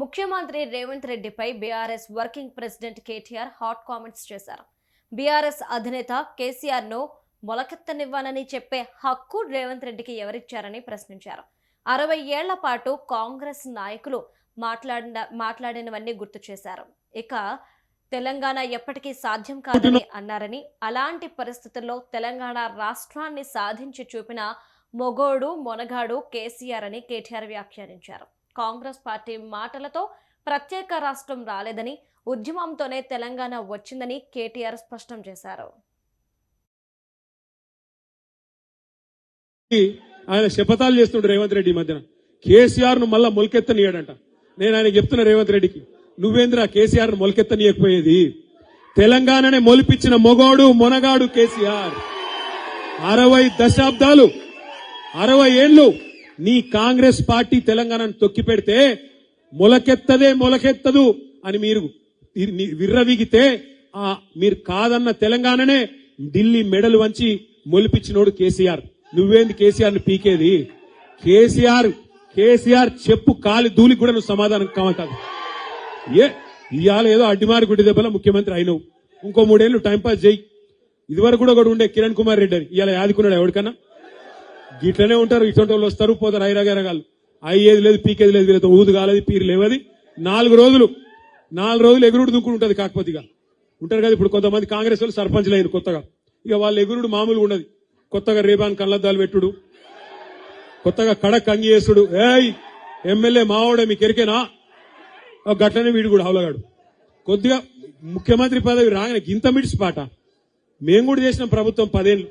ముఖ్యమంత్రి రేవంత్ రెడ్డిపై BRS working president KTR hot comments చేశారు. బీఆర్ఎస్ అధినేత కేసీఆర్ను మొలకెత్తనివ్వాలని చెప్పే హక్కు రేవంత్ రెడ్డికి ఎవరిచ్చారని ప్రశ్నించారు. అరవై ఏళ్ళ పాటు కాంగ్రెస్ నాయకులు మాట్లాడిన మాట్లాడినవన్నీ గుర్తు చేశారు. ఇక తెలంగాణ ఎప్పటికీ సాధ్యం కాదని అన్నారని అలాంటి పరిస్థితుల్లో తెలంగాణ రాష్ట్రాన్ని సాధించి చూపిన మొగోడు మొనగాడు కేసీఆర్ అని కేటీఆర్ వ్యాఖ్యానించారు. కాంగ్రెస్ పార్టీ మాటలతో ప్రత్యేక రాష్ట్రం రాలేదని ఉద్యమంతోనే తెలంగాణ వచ్చిందని కేటీఆర్ స్పష్టం చేశారు. ఆయన శపథాలు చేస్తుండ్రు రేవంత్ రెడ్డి మధ్యన. కేసీఆర్ను మళ్ళా మొలకెత్తనీయడంట నేను ఆయన చెప్తున్నా రేవంత్ రెడ్డికి నువ్వేంద్ర కేసీఆర్ను మొలకెత్తనీయకపోయేది తెలంగాణనే మొలిపించిన మొగోడు మొనగాడు కేసీఆర్. అరవై దశాబ్దాలు అరవై ఏళ్ళు నీ కాంగ్రెస్ పార్టీ తెలంగాణను తొక్కి పెడితే మొలకెత్తదే మొలకెత్తదు అని మీరు విర్రవిగితే ఆ మీరు కాదన్న తెలంగాణనే ఢిల్లీ మెడలు వంచి మొలిపించినోడు కేసీఆర్. నువ్వేంది కేసీఆర్ను పీకేది? కేసీఆర్ కేసీఆర్ చెప్పు కాలి ధూళికి కూడా నువ్వు సమాధానం కావంటావు ఏ ఇవాళ ఏదో అడ్డిమారి గుడ్డి దెబ్బల ముఖ్యమంత్రి అయినవు. ఇంకో మూడేళ్ళు టైంపాస్ చేయి. ఇదివరకు కూడా ఒకడు ఉండే కిరణ్ కుమార్ రెడ్డి అని. ఇవాళ యాదుకున్నాడు ఎవరికన్నా గిట్లనే ఉంటారు. ఇటువంటి వాళ్ళు వస్తారు. పోతారు. ఐరాగరగాలు అయ్యేది లేదు పీకేది లేదు వీళ్ళతో. ఊదు కాలేదు పీరు లేవది. నాలుగు రోజులు నాలుగు రోజులు ఎగురుడు దుక్కుడు ఉంటుంది కాకపోతే ఇక. ఉంటారు కదా ఇప్పుడు కొంతమంది కాంగ్రెస్ వాళ్ళు సర్పంచ్లు అయిన కొత్తగా. ఇక వాళ్ళ ఎగురుడు మామూలుగా ఉండదు. కొత్తగా రేబాన్ కళ్ళద్దాలు పెట్టుడు. కొత్తగా కడక్ అంగి ఏయ్ ఎమ్మెల్యే మావోడే మీకు ఎరికేనా గట్లనే వీడు కూడా అవలగాడు కొద్దిగా ముఖ్యమంత్రి పదవి రాగానే ఇంత మిడిసి పాట. మేము కూడా చేసిన ప్రభుత్వం పదేళ్ళు.